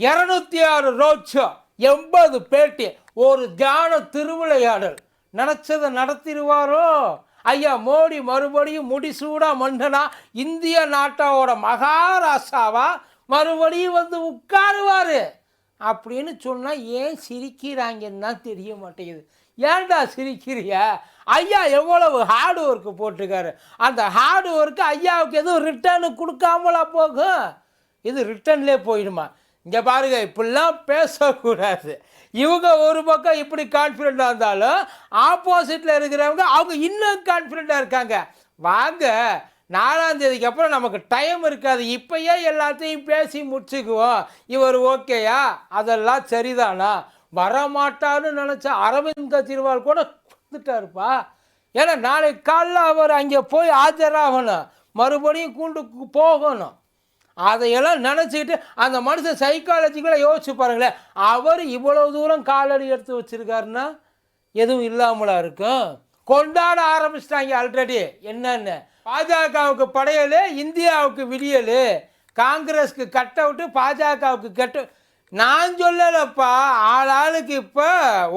இரநூத்தி ஆறு road show எண்பது பேட்டி ஒரு தியான திருவிளையாடல். நினச்சதை நடத்திடுவாரோ? ஐயா மோடி மறுபடியும் முடிசூடா மன்னனா? இந்திய நாட்டோட மகாராஷ்டிராவா மறுபடியும் வந்து உட்காருவாரு? அப்படின்னு சொன்னால் ஏன் சிரிக்கிறாங்கன்னு தான் தெரிய மாட்டேங்குது. ஏன்டா சிரிக்கிறிய? ஐயா எவ்வளவு ஹார்டு ஒர்க்கு போட்டிருக்காரு. அந்த ஹார்டு ஒர்க்கு ஐயாவுக்கு எதுவும் ரிட்டர்னு கொடுக்காமலா போகும்? இது ரிட்டர்ன்லேயே போயிடுமா? இங்கே பாருங்க இப்படிலாம் பேசக்கூடாது. இவங்க ஒரு பக்கம் இப்படி கான்ஃபிடெண்ட்டாக இருந்தாலும் ஆப்போசிட்டில் இருக்கிறவங்க அவங்க இன்னும் கான்ஃபிடெண்ட்டாக இருக்காங்க. வாங்க நாலாம் தேதிக்கு அப்புறம் நமக்கு டைம் இருக்காது. இப்போயே எல்லாத்தையும் பேசி முடிச்சுக்குவோம். இவர் ஓகேயா அதெல்லாம் சரிதானா? வரமாட்டான்னு நினச்ச அரவிந்த் கெஜ்ரிவால் கூட வந்துட்டாருப்பா. ஏன்னா நாளைக்கு காலைல அவர் அங்கே போய் ஆஜராகணும். மறுபடியும் கூண்டு போகணும். அதையெல்லாம் நினச்சிக்கிட்டு அந்த மனுஷன் சைக்காலஜிக்கலாக யோசிச்சு பாருங்களேன். அவர் இவ்வளோ தூரம் காலடி எடுத்து வச்சிருக்காருன்னா எதுவும் இல்லாமலா இருக்கும்? கொண்டாட ஆரம்பிச்சிட்டாங்க ஆல்ரெடி என்னென்னு? பாஜகவுக்கு படையல் இந்தியாவுக்கு விடியல். காங்கிரஸ்க்கு கட் அவுட்டு பாஜகவுக்கு கெட்ட நான் சொல்லலப்பா ஆள் ஆளுக்கு இப்போ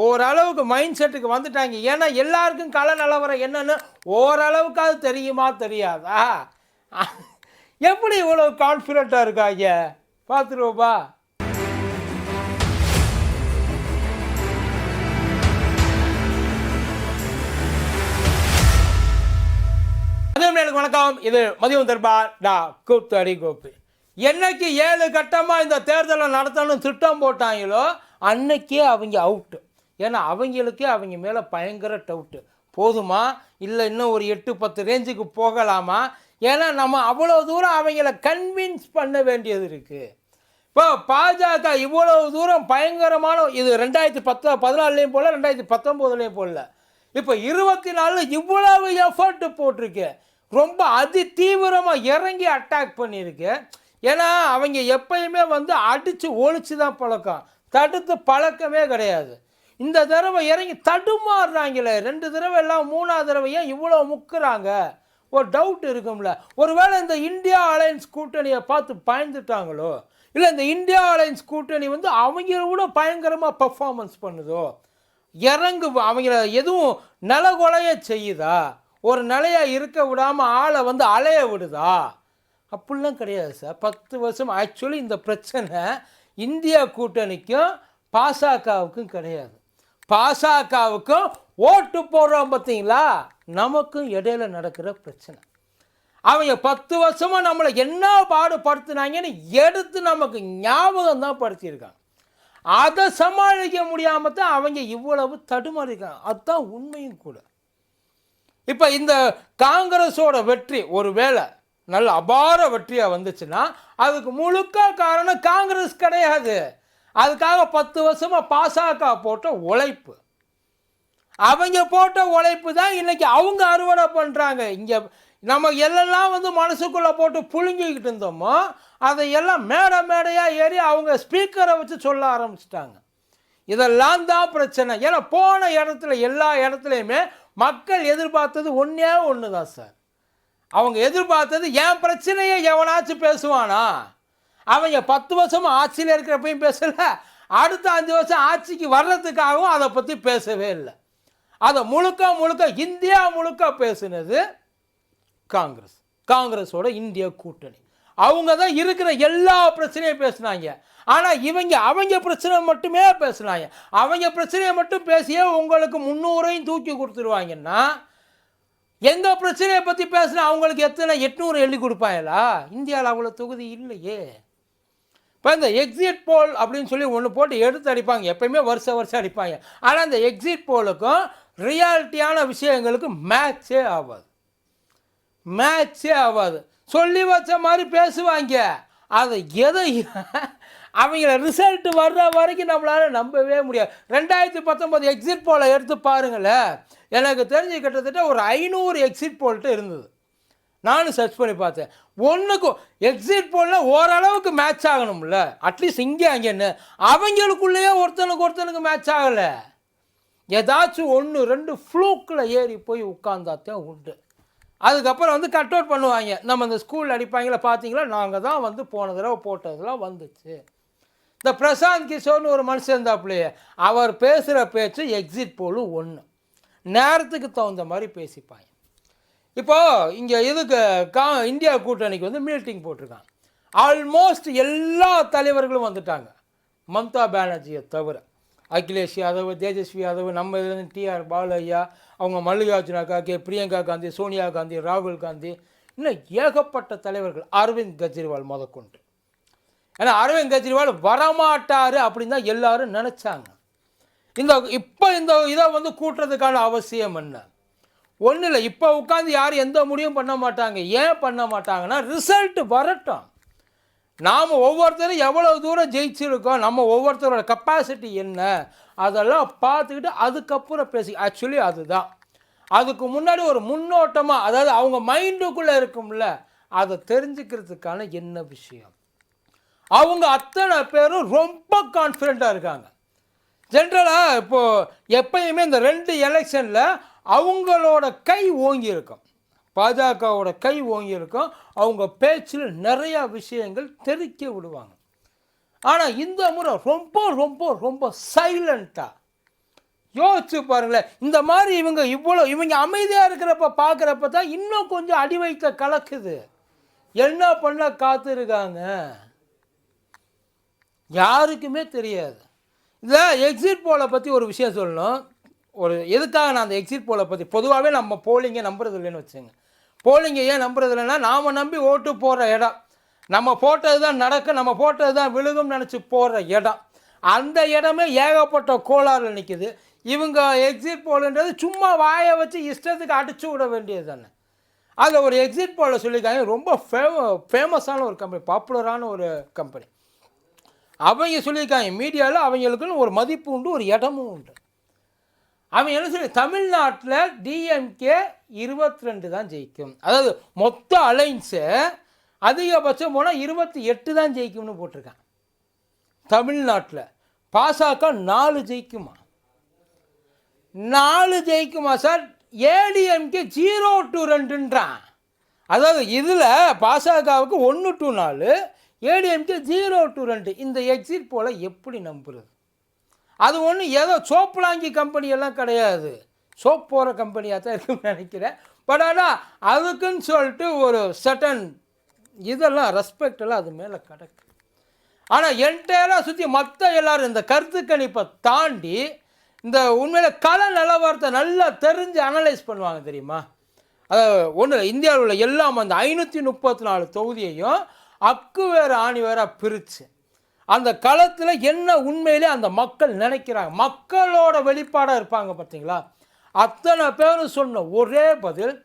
ஓரளவுக்கு மைண்ட் செட்டுக்கு வந்துட்டாங்க. ஏன்னா எல்லாருக்கும் கள நிலவரம் என்னன்னு ஓரளவுக்காவது தெரியுமா தெரியாதா? எப்படி இவ்வளோ கான்ஃபிடண்ட்டாக இருக்காங்க? பார்த்துருவோப்பா எனக்கு வணக்கம். இது மதியம் தர்பா டா அடி கோப்பு என்னைக்கு ஏழு கட்டமாக இந்த தேர்தலை நடத்தணும்னு திட்டம் போட்டாங்களோ அன்னைக்கே அவங்க அவுட்டு ஏன்னா அவங்களுக்கே அவங்க மேலே பயங்கர டவுட்டு போதுமா? இல்லை இன்னும் ஒரு எட்டு பத்து ரேஞ்சுக்கு போகலாமா? ஏன்னா நம்ம அவ்வளோ தூரம் அவங்கள கன்வின்ஸ் பண்ண வேண்டியது இருக்குது இப்போ பாஜக இவ்வளோ தூரம் பயங்கரமான இது ரெண்டாயிரத்தி பத்து பதினாலுலேயும் போடல ரெண்டாயிரத்தி பத்தொம்போதுலேயும் போடல. இப்போ இருபத்தி நாலு இவ்வளவு எஃபர்ட் போட்டிருக்கு. ரொம்ப அதி தீவிரமாக இறங்கி அட்டாக் பண்ணியிருக்கு. ஏன்னா அவங்க எப்பயுமே வந்து அடித்து ஒழிச்சு தான் பழக்கம். தடுத்து பழக்கமே கிடையாது. இந்த தடவை இறங்கி தடுமாறுறாங்களே. ரெண்டு தடவை எல்லாம் மூணாவது தடவை ஏன் இவ்வளோ முக்குறாங்க? ஒரு டவுட் இருக்கும்ல. ஒருவேளை இந்த இந்தியா அலையன்ஸ் கூட்டணியை பார்த்து பயந்துட்டாங்களோ? இல்லை இந்த இந்தியா அலையன்ஸ் கூட்டணி வந்து அவங்கள விட பயங்கரமாக பர்ஃபார்மன்ஸ் பண்ணுதோ? இறங்கு அவங்கள எதுவும் நிலகொலைய செய்யுதா? ஒரு நிலையாக இருக்க விடாமல் ஆளை வந்து அலைய விடுதா? அப்படிலாம் கிடையாது சார். பத்து வருஷம் ஆக்சுவலி இந்த பிரச்சனை இந்தியா கூட்டணிக்கும் பாசகவுக்கும் கிடையாது. பாசகவுக்கும் ஓட்டு போடுறோம் பார்த்தீங்களா? நமக்கும் இடையில நடக்கிற பிரச்சனை. அவங்க பத்து வருஷமாக நம்மளை என்ன பாடுபடுத்துனாங்கன்னு எடுத்து நமக்கு ஞாபகம் தான் படுத்தியிருக்காங்க. அதை சமாளிக்க முடியாமல் தான் அவங்க இவ்வளவு தடுமாறிருக்காங்க அதுதான் உண்மையும் கூட. இப்போ இந்த காங்கிரஸோட வெற்றி ஒரு வேளை நல்ல அபார வெற்றியாக வந்துச்சுன்னா அதுக்கு முழுக்க காரணம் காங்கிரஸ் கிடையாது. அதுக்காக பத்து வருஷமாக பாசக போட்ட உழைப்பு. அவங்க போட்ட உழைப்பு தான் இன்றைக்கி அவங்க அறுவடை பண்ணுறாங்க இங்கே நம்ம எல்லாம் வந்து மனசுக்குள்ளே போட்டு புழுங்கிக்கிட்டு இருந்தோமோ அதையெல்லாம் மேடை மேடையாக ஏறி அவங்க ஸ்பீக்கரை வச்சு சொல்ல ஆரம்பிச்சிட்டாங்க. இதெல்லாம் தான் பிரச்சனை. ஏன்னா போன இடத்துல எல்லா இடத்துலையுமே மக்கள் எதிர்பார்த்தது ஒன்றே ஒன்று தான் சார். அவங்க எதிர்பார்த்தது என் பிரச்சனையை எவனாச்சும் பேசுவானா? அவங்க பத்து வருஷமும் ஆட்சியில் இருக்கிறப்பையும் பேசலை அடுத்த அஞ்சு வருஷம் ஆட்சிக்கு வர்றதுக்காகவும் அதை பற்றி பேசவே இல்லை. அதை முழுக்க முழுக்க இந்தியா முழுக்க பேசினது காங்கிரஸ். காங்கிரஸோட இந்திய கூட்டணி. அவங்க தான் இருக்கிற எல்லா பிரச்சனையும் பேசுனாங்க. ஆனால் இவங்க அவங்க பிரச்சனை மட்டுமே பேசினாங்க. அவங்க பிரச்சனையை மட்டும் பேசியே உங்களுக்கு முந்நூறையும் தூக்கி கொடுத்துருவாங்கன்னா எங்கள் பிரச்சனையை பற்றி பேசினா அவங்களுக்கு எத்தனை? எட்நூறு எழுதி கொடுப்பாங்களா? இந்தியாவில் அவ்வளோ தொகுதி இல்லையே. இப்போ இந்த எக்ஸிட் போல் அப்படின்னு சொல்லி ஒன்று போட்டு எடுத்து அடிப்பாங்க. எப்பயுமே வருஷம் வருஷம் அடிப்பாங்க. ஆனால் அந்த எக்ஸிட் போலுக்கும் ரியாலிட்டியான விஷயங்களுக்கும் மேட்ச்சே ஆகாது. மேட்ச்சே ஆகாது. சொல்லி வச்ச மாதிரி பேசுவாங்க. அதை எதை? அவங்கள ரிசல்ட் வர்ற வரைக்கும் நம்மளால் நம்பவே முடியாது. ரெண்டாயிரத்தி பத்தொம்போது எக்ஸிட் போலை எடுத்து பாருங்களேன். எனக்கு தெரிஞ்சு கிட்டத்தட்ட ஒரு ஐநூறு எக்ஸிட் போல்ட்டு இருந்தது. நானும் சர்ச் பண்ணி பார்த்தேன். ஒன்றுக்கும் எக்ஸிட் போலில் ஓரளவுக்கு மேட்ச் ஆகணும்ல. அட்லீஸ்ட் இங்கே அங்கேன்னு அவங்களுக்குள்ளேயே ஒருத்தனுக்கு ஒருத்தனுக்கு மேட்ச் ஆகலை. ஏதாச்சும் ஒன்று ரெண்டு ஃப்ளூக்கில் ஏறி போய் உட்காந்தாத்தான் உண்டு. அதுக்கப்புறம் வந்து கட் அவுட் பண்ணுவாங்க. நம்ம இந்த ஸ்கூல் அடிப்பாங்களே பார்த்தீங்களா? நாங்கள் தான் வந்து போன தடவை போட்டதெல்லாம் வந்துச்சு. இந்த பிரசாந்த் கிஷோர்னு ஒரு மனுஷன் இருந்தாப்புலையே அவர் பேசுகிற பேச்சு எக்ஸிட் போலும் ஒன்று நேரத்துக்கு தகுந்த மாதிரி பேசிப்பாங்க. இப்போது இங்கே இதுக்கு கா இந்தியா கூட்டணிக்கு வந்து மீட்டிங் போட்டிருக்காங்க. ஆல்மோஸ்ட் எல்லா தலைவர்களும் வந்துட்டாங்க. மம்தா பானர்ஜியை தவிர. அகிலேஷ் யாதவ் தேஜஸ்வி யாதவ் நம்ம இதுலேருந்து டிஆர் பாலையா அவங்க மல்லிகார்ஜுன காக்கே பிரியங்கா காந்தி சோனியா காந்தி ராகுல் காந்தி இன்னும் ஏகப்பட்ட தலைவர்கள் அரவிந்த் கெஜ்ரிவால் முதற்கொண்டு ஏன்னா அரவிந்த் கெஜ்ரிவால் வரமாட்டார் அப்படின்னு தான் எல்லாரும் நினச்சாங்க. இந்த இப்போ இந்த இதை வந்து கூட்டுறதுக்கான அவசியம் என்ன? ஒன்றும் இல்லை இப்போ உட்காந்து யாரும் எந்த முடிவும் பண்ண மாட்டாங்க ஏன் பண்ண மாட்டாங்கன்னா ரிசல்ட் வரட்டும். நாம் ஒவ்வொருத்தரும் எவ்வளோ தூரம் ஜெயிச்சிருக்கோம் நம்ம ஒவ்வொருத்தரோட கெப்பாசிட்டி என்ன அதெல்லாம் பார்த்துக்கிட்டு அதுக்கப்புறம் பேசி ஆக்சுவலி அதுதான். அதுக்கு முன்னாடி ஒரு முன்னோட்டமாக அதாவது அவங்க மைண்டுக்குள்ளே இருக்கும்ல அதை தெரிஞ்சுக்கிறதுக்கான என்ன விஷயம்? அவங்க அத்தனை பேரும் ரொம்ப கான்ஃபிடெண்ட்டாக இருக்காங்க. ஜென்ரலாக இப்போது எப்பயுமே இந்த ரெண்டு எலெக்ஷனில் அவங்களோட கை ஓங்கி இருக்கும் பாஜகவோட கை ஓங்கி இருக்கும் அவங்க பேச்சில் நிறையா விஷயங்கள் தெரிக்க விடுவாங்க. ஆனால் இந்த முறை ரொம்ப ரொம்ப ரொம்ப சைலண்ட்டாக யோசிச்சு பாருங்களேன். இந்த மாதிரி இவங்க இவ்வளோ இவங்க அமைதியாக இருக்கிறப்ப பார்க்குறப்ப தான் இன்னும் கொஞ்சம் அடி வைத்த கலக்குது. என்ன பண்ண காத்திருக்காங்க? யாருக்குமே தெரியாது. இதில் எக்ஸிட் போலை பற்றி ஒரு விஷயம் சொல்லணும். ஒரு எதுக்காக நான் அந்த எக்ஸிட் போலை பற்றி பொதுவாகவே நம்ம போலிங்கை நம்புறது இல்லைன்னு வச்சுங்க போலிங்கை ஏன் நம்புறது இல்லைன்னா நாம் நம்பி ஓட்டு போடுற இடம். நம்ம போட்டது தான் நடக்கும் நம்ம போட்டது தான் விழுகும்னு நினச்சி போடுற இடம். அந்த இடமே ஏகப்பட்ட கோளாறு நிற்கிது இவங்க எக்ஸிட் போலுன்றது சும்மா வாயை வச்சு இஷ்டத்துக்கு அடிச்சு விட வேண்டியது தானே. அதில் ஒரு எக்ஸிட் போல சொல்லியிருக்காங்க ரொம்ப ஃபேம ஃபேமஸான ஒரு கம்பெனி பாப்புலரான ஒரு கம்பெனி அவங்க சொல்லியிருக்காங்க மீடியாவில் அவங்களுக்குன்னு ஒரு மதிப்பு உண்டு ஒரு இடமும் உண்டு. அவன் என்ன சொல்லி தமிழ்நாட்டில் டிஎம்கே இருபத்தி ரெண்டு தான் ஜெயிக்கும். அதாவது மொத்த அலைன்ஸு அதிகபட்சம் போனால் இருபத்தி எட்டு தான் ஜெயிக்கும்னு போட்டிருக்கான். தமிழ்நாட்டில். பாசக நாலு ஜெயிக்குமா? நாலு ஜெயிக்குமா சார்? ஏடிஎம்கே ஜீரோ டு ரெண்டுன்றான். அதாவது இதில் பாசகவுக்கு ஒன்று டு நாலு ஏடிஎம்கே ஜீரோ டு ரெண்டு. இந்த எக்ஸிட் போல் எப்படி நம்புறது? அது ஒன்று ஏதோ சோப்புலாங்கி கம்பெனியெல்லாம் கிடையாது. சோப் போகிற கம்பெனியாக தான் இருக்குன்னு நினைக்கிறேன். பட் ஆனால் அதுக்குன்னு சொல்லிட்டு ஒரு சட்டன் இதெல்லாம் ரெஸ்பெக்ட் எல்லாம் அது மேலே கிடக்கு. ஆனால் என்டையராக சுற்றி மற்ற எல்லோரும் இந்த கருத்து கணிப்பை தாண்டி இந்த உண்மையில் கல நிலவரத்தை நல்லா தெரிஞ்சு அனலைஸ் பண்ணுவாங்க தெரியுமா? அதாவது ஒன்று இந்தியாவில் உள்ள எல்லாம் அந்த ஐநூற்றி முப்பத்தி நாலு தொகுதியையும் அக்கு வேறு ஆணி பிரித்து அந்த களத்தில் என்ன உண்மையிலே அந்த மக்கள் நினைக்கிறாங்க? மக்களோட வெளிப்பாடாக இருப்பாங்க பார்த்தீங்களா? அத்தனை பேரும் சொன்ன ஒரே பதில்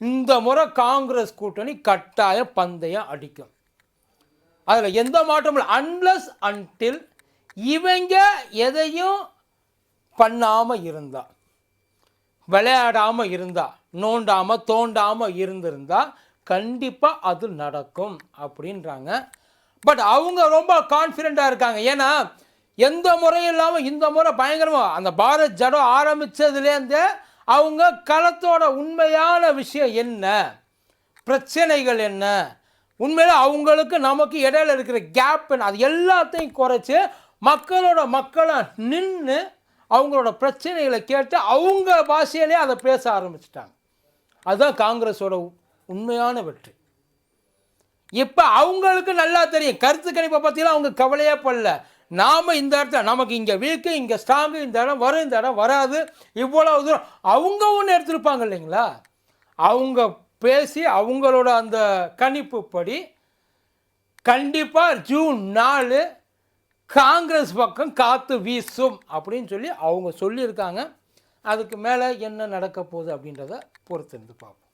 இந்த முறை காங்கிரஸ் கூட்டணி கட்டாயம் பந்தயம் அடிக்கும். அதில் எந்த மாற்றமும் இல்லை. அன்லஸ் அன்டில் இவங்க எதையும் பண்ணாமல் இருந்தா விளையாடாமல் இருந்தா நோண்டாமல் தோண்டாமல் இருந்திருந்தா கண்டிப்பாக அது நடக்கும் அப்படின்றாங்க பட் அவங்க ரொம்ப கான்ஃபிடெண்ட்டாக இருக்காங்க. ஏன்னா எந்த முறையும் இல்லாமல் இந்த முறை பயங்கரமாக அந்த பாரத் ஜடோ ஆரம்பித்ததுலேருந்தே அவங்க களத்தோட உண்மையான விஷயம் என்ன? பிரச்சனைகள் என்ன? உண்மையில் அவங்களுக்கு நமக்கு இடையில இருக்கிற கேப் என்ன? அது எல்லாத்தையும் குறைச்சி மக்களோட மக்களை நின்று அவங்களோட பிரச்சனைகளை கேட்டு அவங்க பாஷையிலே அதை பேச ஆரம்பிச்சிட்டாங்க. அதுதான் காங்கிரஸோட உண்மையான வெற்றி. இப்போ அவங்களுக்கு நல்லா தெரியும். கருத்து கணிப்பை பற்றிலாம் அவங்க கவலையே படல. நாம் இந்த இடத்துல நமக்கு இங்கே வீக்கு இங்கே ஸ்ட்ராங்கு இந்த இடம் வரும் இந்த இடம் வராது. இவ்வளோ தூரம் அவங்க ஒன்று எடுத்திருப்பாங்க இல்லைங்களா? அவங்க பேசி அவங்களோட அந்த கணிப்பு படி கண்டிப்பாக ஜூன் நாலு காங்கிரஸ் பக்கம் காற்று வீசும் அப்படின்னு சொல்லி அவங்க சொல்லியிருக்காங்க. அதுக்கு மேலே என்ன நடக்க போகுது அப்படின்றத பொறுத்திருந்து பார்ப்போம்.